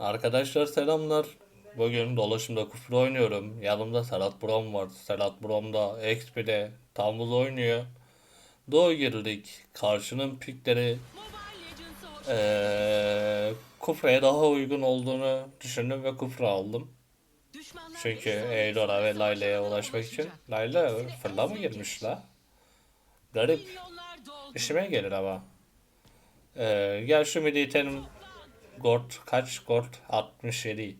Arkadaşlar selamlar. Bugün dolaşımda küfür oynuyorum. Yanımda Serhat Brom var. Serhat Brom da XP'de Tambuz oynuyor. Doğu girdik. Karşının pikleri eee Kufra'ya daha uygun olduğunu düşündüm ve Kufra aldım. Çünkü Eidora ve Layla'ya ulaşmak için. Layla fırla mı girmiş la? Garip. İşime gelir ama. Eee gel şu midi. Gord kaç? Gord 67.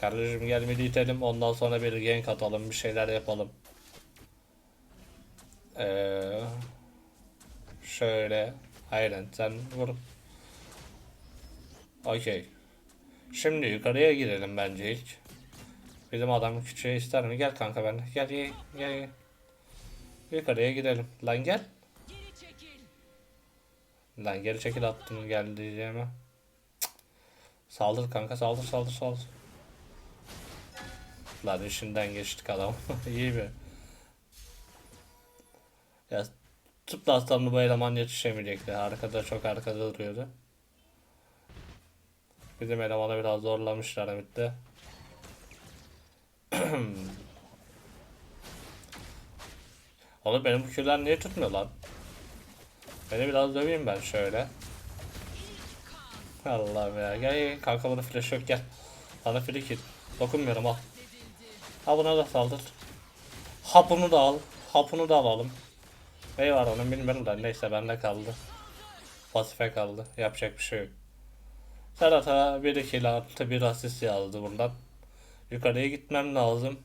Kardeşim gel midi itelim ondan sonra bir gank atalım bir şeyler yapalım. Eee şöyle aynen sen vur. Okey. Şimdi yukarıya girelim bence ilk. Bizim adam küçüğe ister mi? Gel kanka ben. Gel gel gel. gel. Yukarıya gidelim. Lan gel. Lan geri çekil attım geldi diyeceğime. Saldır kanka saldır saldır saldır. Lan işinden geçtik adam. İyi mi? Ya tıplastan bu eleman yetişemeyecekti. Arkada çok arkada duruyordu. Bizim elemanı biraz zorlamışlar bitti. Oğlum benim bu küller niye tutmuyor lan? Beni biraz döveyim ben şöyle. Allah'ım ya. Gel gel kanka bana flash yok gel. Bana free kill. Dokunmuyorum al. Ha buna da saldır. Hapını da al. Hapını da alalım. Ne var onun bilmiyorum da neyse bende kaldı. Pasife kaldı. Yapacak bir şey yok. Serhat'a bir kill attı bir asist yazdı buradan. Yukarıya gitmem lazım.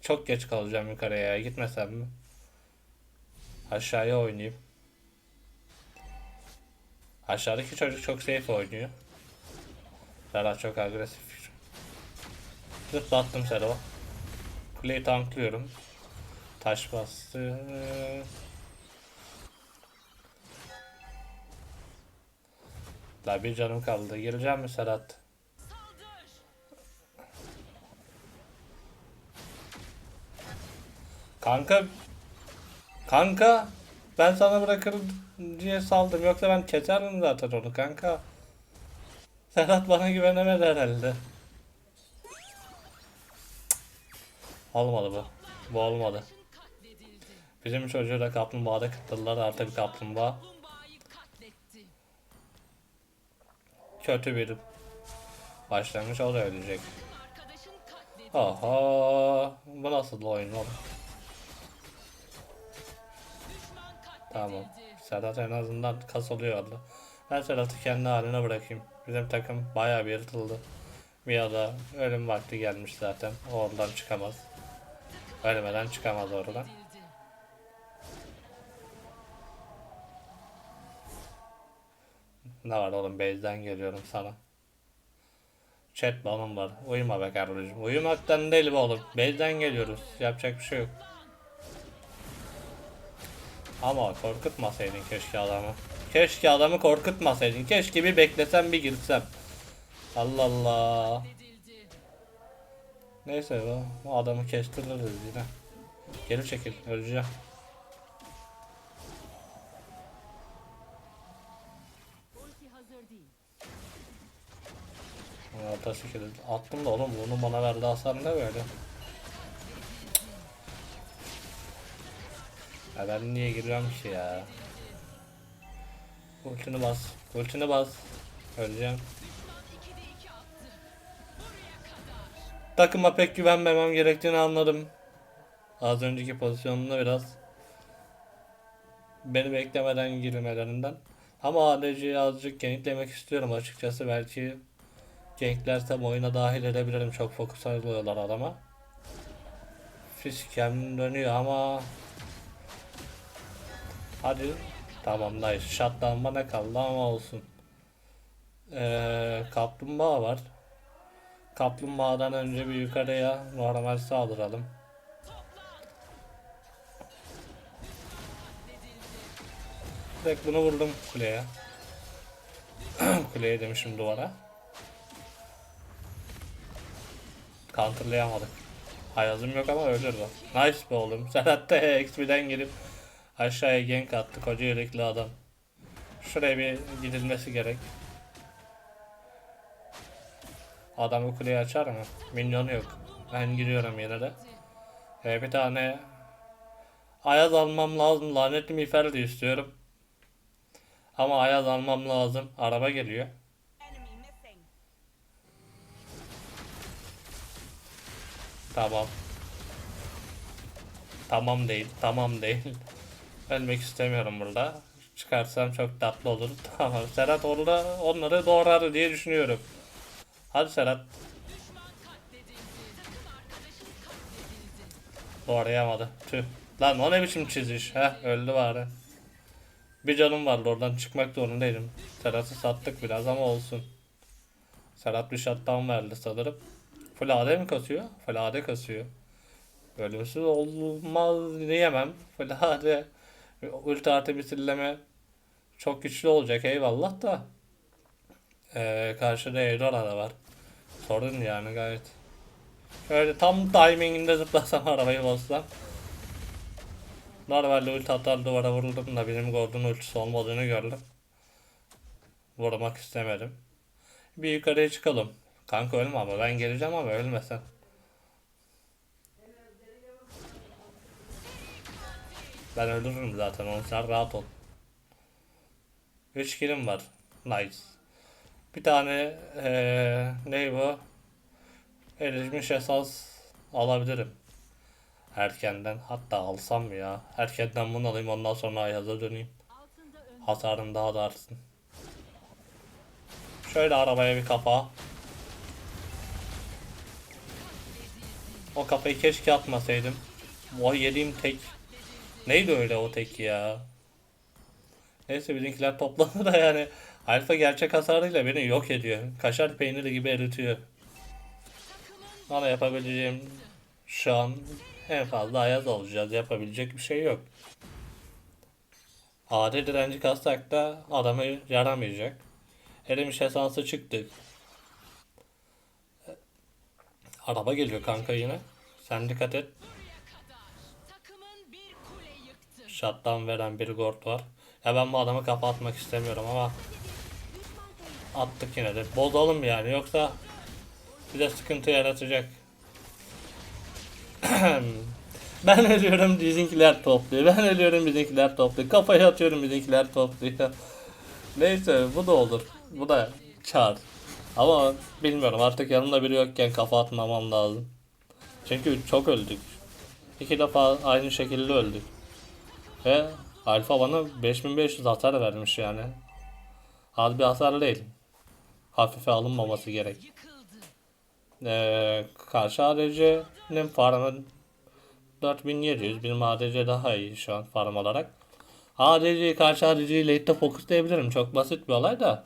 Çok geç kalacağım yukarıya gitmesem mi? Aşağıya oynayayım. Aşağıdaki çocuk çok safe oynuyor. Serhat çok agresif. Zıplattım Serhat'a. Kuleyi tanklıyorum. Taş bastı. La bir canım kaldı. Gireceğim mi Serhat? Kanka Kanka ben sana bırakırım diye saldım. Yoksa ben keserim zaten onu kanka. Serhat bana güvenemedi herhalde. Olmadı bu. Bu olmadı. Bizim çocuğu da kaplumbağada kıttılar artık kaplumbağa. Kötü bir başlangıç o da ölecek. Aha, bu nasıl oyun oğlum? Tamam. Sedat en azından kasılıyordu. Ben Sedat'ı kendi haline bırakayım. Bizim takım bayağı bir yırtıldı. Mia da ölüm vakti gelmiş zaten. O oradan çıkamaz. Ölmeden çıkamaz oradan. Ne var oğlum base'den geliyorum sana. Chat balon var. Uyuma be kardeşim. Uyumaktan değil be oğlum. Base'den geliyoruz. Yapacak bir şey yok. Ama korkutmasaydın keşke adamı. Keşke adamı korkutmasaydın. Keşke bir beklesem bir girsem. Allah Allah. Neyse bu, bu adamı kestiririz yine. Geri çekil. Öleceğim. Orta şekilde attım da oğlum bunu bana verdi hasar ne böyle? Ya ben niye giriyorum ki ya? Ultini bas. Ultini bas. Öleceğim. Takıma pek güvenmemem gerektiğini anladım. Az önceki pozisyonunda biraz beni beklemeden girmelerinden. Ama ADC'yi azıcık ganklemek istiyorum açıkçası. Belki ganklersem oyuna dahil edebilirim. Çok fokus alıyorlar adama. Fiskem dönüyor ama Hadi. Tamam nice. Shutdown bana kaldı ama olsun. Ee, kaplumbağa var. Kaplumbağadan önce bir yukarıya normal saldıralım. Direkt bunu vurdum kuleye. kuleye demişim duvara. Counterlayamadık. Hayazım yok ama ölür o. Nice be oğlum. Sen hatta XP'den gelip Aşağıya gank attı koca yürekli adam. Şuraya bir gidilmesi gerek. Adam bu kuleyi açar mı? Minyonu yok. Ben giriyorum yine de. Ee, bir tane Ayaz almam lazım. Lanetli miğfer de istiyorum. Ama Ayaz almam lazım. Araba geliyor. Tamam. Tamam değil. Tamam değil. Ölmek istemiyorum burada. Çıkarsam çok tatlı olur. Tamam. Serhat orada onları doğrar diye düşünüyorum. Hadi Serhat. Doğrayamadı. Tüh. Lan o ne biçim çiziş? Heh öldü bari. Bir canım vardı oradan çıkmak zorundaydım. Serhat'ı sattık biraz ama olsun. Serhat bir shutdown verdi sanırım. Full AD mi kasıyor? Full AD kasıyor. Ölümsüz olmaz diyemem. Full AD. Ulti artı çok güçlü olacak eyvallah da. Ee, karşıda Eudora da var. Sorun yani gayet. Şöyle tam timinginde zıplasam arabayı bassam. Normalde ulti atar duvara vuruldum da benim Gordon ultisi olmadığını gördüm. Vurmak istemedim. Bir yukarıya çıkalım. Kanka ölme ama ben geleceğim ama ölmesen. Ben öldürürüm zaten onu sen rahat ol. 3 kilim var. Nice. Bir tane eee ne bu? Erişmiş esas alabilirim. Erkenden hatta alsam ya? Erkenden bunu alayım ondan sonra Ayaz'a döneyim. Hasarım daha da artsın. Şöyle arabaya bir kafa. O kafayı keşke atmasaydım. O yediğim tek. Neydi öyle o tek ya? Neyse bizimkiler toplandı da yani. Alfa gerçek hasarıyla beni yok ediyor. Kaşar peyniri gibi eritiyor. Bana yapabileceğim şu an en fazla ayaz olacağız. Yapabilecek bir şey yok. AD direnci kassak da adamı yaramayacak. Erimiş esansı çıktı. Araba geliyor kanka yine. Sen dikkat et. Shutdown veren bir gord var. Ya ben bu adamı kafa atmak istemiyorum ama attık yine de. Bozalım yani yoksa bize sıkıntı yaratacak. ben ölüyorum bizimkiler topluyor. Ben ölüyorum bizimkiler topluyor. Kafayı atıyorum bizimkiler topluyor. Neyse bu da olur. Bu da kar. Ama bilmiyorum artık yanımda biri yokken kafa atmamam lazım. Çünkü çok öldük. İki defa aynı şekilde öldük. Ve Alfa bana 5500 hasar vermiş yani. Az bir hasar değil. Hafife alınmaması gerek. Ee, karşı ADC'nin farmı 4700. Benim ADC daha iyi şu an farm olarak. ADC'yi karşı ADC'yi late'de fokuslayabilirim. Çok basit bir olay da.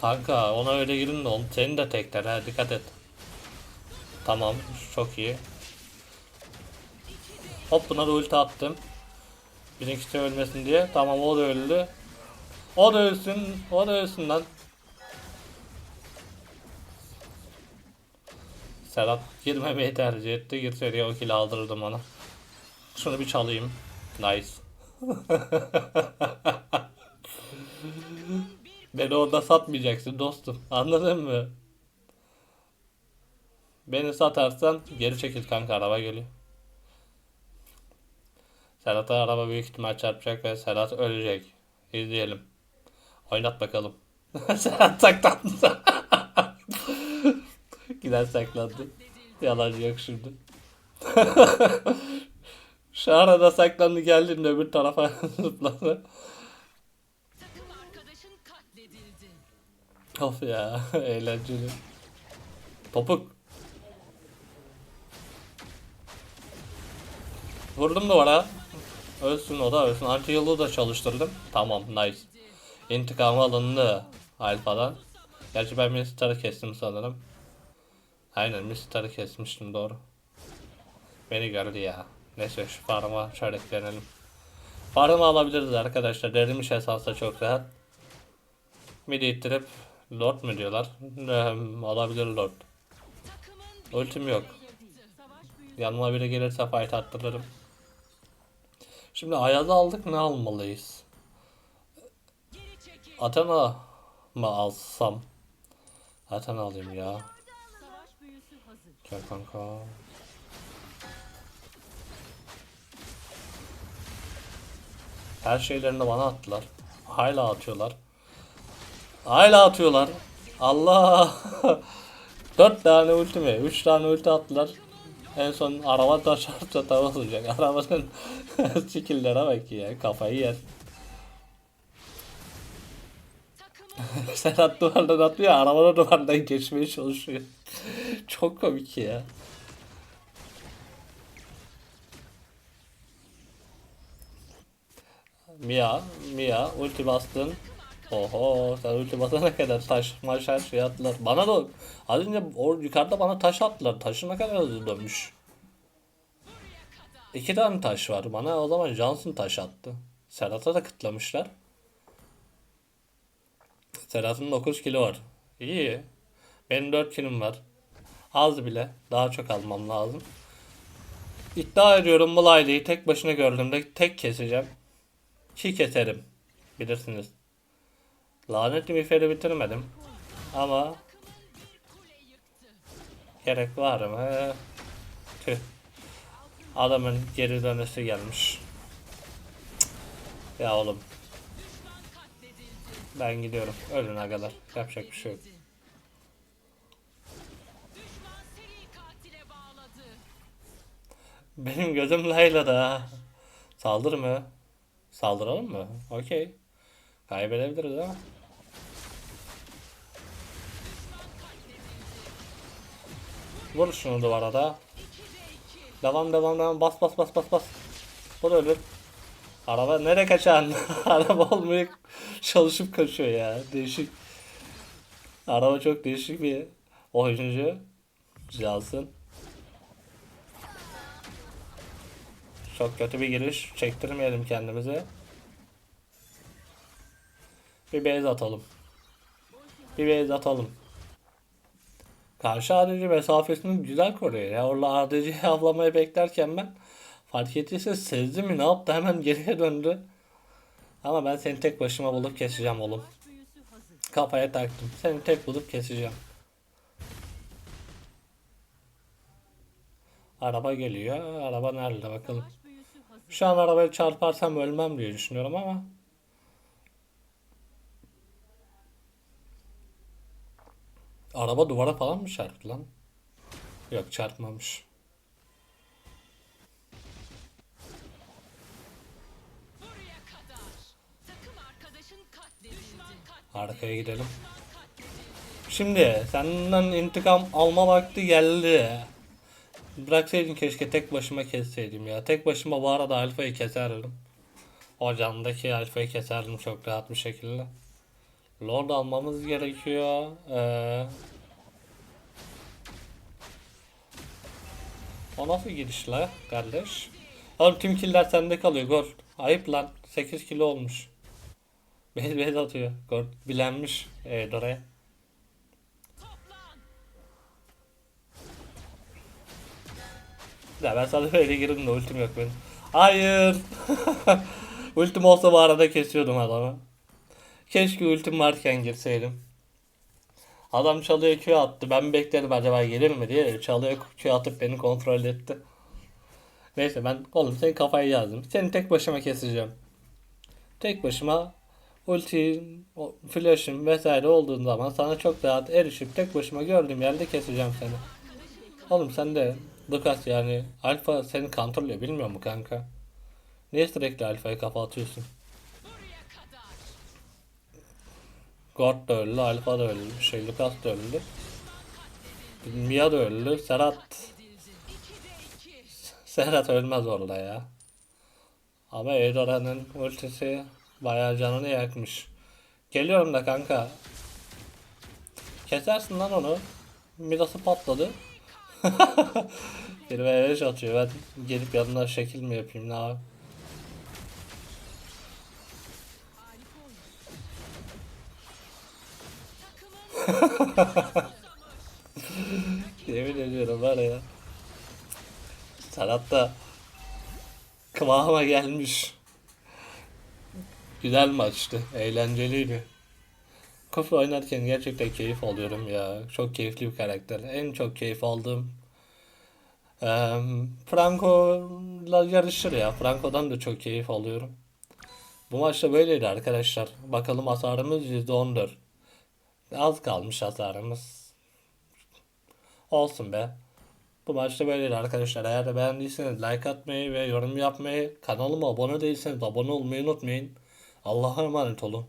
Kanka ona öyle girin de onu senin de tekler ha dikkat et. Tamam çok iyi. Hop buna da ulti attım. Bizimkisi ölmesin diye. Tamam o da öldü. O da ölsün. O da ölsün lan. Serhat girmemeyi tercih etti. Girseydi o kill aldırırdım ona. Şunu bir çalayım. Nice. Beni orada satmayacaksın dostum. Anladın mı? Beni satarsan geri çekil kanka araba geliyor. Serhat'a araba büyük ihtimal çarpacak ve Serhat ölecek. İzleyelim. Oynat bakalım. Serhat saklandı. Gider saklandı. Yalancı yok şimdi. Şu arada saklandı geldiğinde öbür tarafa zıpladı. Of ya eğlenceli. Topuk. Vurdum duvara. Ölsün o da ölsün. Anti yıldız da çalıştırdım. Tamam nice. İntikamı alındı. Alfa'dan. Gerçi ben Mister'ı kestim sanırım. Aynen Mister'ı kesmiştim doğru. Beni gördü ya. Neyse şu farma şöyle eklenelim. Farmı alabiliriz arkadaşlar. Derinmiş esasda çok rahat. Midi ittirip Lord mu diyorlar? Ehm, alabilir Lord. Takımın bir Ultim yok. Yanıma biri gelirse fight attırırım. Şimdi Ayaz'ı aldık ne almalıyız? Athena mı alsam? Zaten alayım ya. Gel kanka. Her şeylerini bana attılar. Hala atıyorlar. Hala atıyorlar. Allah. Dört tane ulti mi? Üç tane ulti attılar. En son araba taşarsa tava olacak. Arabanın skill'lere bak ya. Kafayı yer. Serhat duvardan atlıyor. Arabanın duvardan geçmeye çalışıyor. Çok komik ya. Mia, Mia ulti bastın. Oho sen ulti basana kadar taş maş her şey attılar. Bana da az önce or yukarıda bana taş attılar. Taşı ne kadar hızlı dönmüş. İki tane taş var. Bana o zaman Johnson taş attı. Serhat'a da kıtlamışlar. Serhat'ın 9 kilo var. İyi. Benim 4 kilom var. Az bile. Daha çok almam lazım. İddia ediyorum bu Layla'yı tek başına gördüğümde tek keseceğim. Ki keserim. Bilirsiniz. Lanetli miferi bitirmedim. Ama gerek var mı? Tüh. Adamın geri dönesi gelmiş. Ya oğlum ben gidiyorum. Ölün kadar. Yapacak bir şey yok. Benim gözüm Layla'da. Saldır mı? Saldıralım mı? Okey. Kaybedebiliriz ama. Vur şunu duvara da. 2'de 2. Devam devam devam. Bas bas bas bas bas. Da ölür. Araba nereye kaçan? Araba olmaya çalışıp kaçıyor ya. Değişik. Araba çok değişik bir oyuncu. Cansın. Çok kötü bir giriş. Çektirmeyelim kendimize. Bir base atalım. Bir base atalım. Karşı ADC mesafesini güzel koruyor ya. Orada ADC'yi avlamayı beklerken ben fark ettiyse sezdi mi ne yaptı hemen geriye döndü. Ama ben seni tek başıma bulup keseceğim oğlum. Kafaya taktım. Seni tek bulup keseceğim. Araba geliyor. Araba nerede bakalım. Şu an arabaya çarparsam ölmem diye düşünüyorum ama. Araba duvara falan mı çarptı lan? Yok çarpmamış. Arkaya gidelim. Şimdi senden intikam alma vakti geldi. Bıraksaydın keşke tek başıma kesseydim ya. Tek başıma bu arada alfayı keserdim. O candaki alfayı keserdim çok rahat bir şekilde. Lord almamız gerekiyor. Ee, o nasıl gidiş la kardeş? Oğlum tüm killer sende kalıyor Gor. Ayıp lan. 8 kilo olmuş. Bez bez atıyor. Gor bilenmiş. Evet oraya. Ya ben sana böyle girdim de ultim yok benim. Hayır. ultim olsa bu arada kesiyordum adamı. Keşke ultim varken girseydim. Adam çalıyor Q attı. Ben bekledim acaba gelir mi diye. Çalıyor Q atıp beni kontrol etti. Neyse ben oğlum senin kafayı yazdım. Seni tek başıma keseceğim. Tek başıma ulti, flash'ım vesaire olduğun zaman sana çok rahat erişip tek başıma gördüğüm yerde keseceğim seni. Oğlum sen de Lucas yani alfa seni kontrolüyor bilmiyor mu kanka? Niye sürekli alfaya kafa atıyorsun? Gord da öldü, Alfa da öldü, şey Lucas da öldü. Mia da öldü, Serhat Katledildi. 2'de 2. Serhat ölmez orada ya. Ama Eudora'nın ultisi bayağı canını yakmış. Geliyorum da kanka. Kesersin lan onu. Midası patladı. Bir ve 5 atıyor. Ben gelip yanına şekil mi yapayım ne abi? Yemin ediyorum var ya. Serhat da kıvama gelmiş. Güzel maçtı. Eğlenceliydi. Kufra oynarken gerçekten keyif alıyorum ya. Çok keyifli bir karakter. En çok keyif aldığım eee Franco'la yarışır ya. Franco'dan da çok keyif alıyorum. Bu maçta böyleydi arkadaşlar. Bakalım hasarımız %14. Az kalmış hasarımız. Olsun be. Bu maçta böyleydi arkadaşlar. Eğer de beğendiyseniz like atmayı ve yorum yapmayı, kanalıma abone değilseniz abone olmayı unutmayın. Allah'a emanet olun.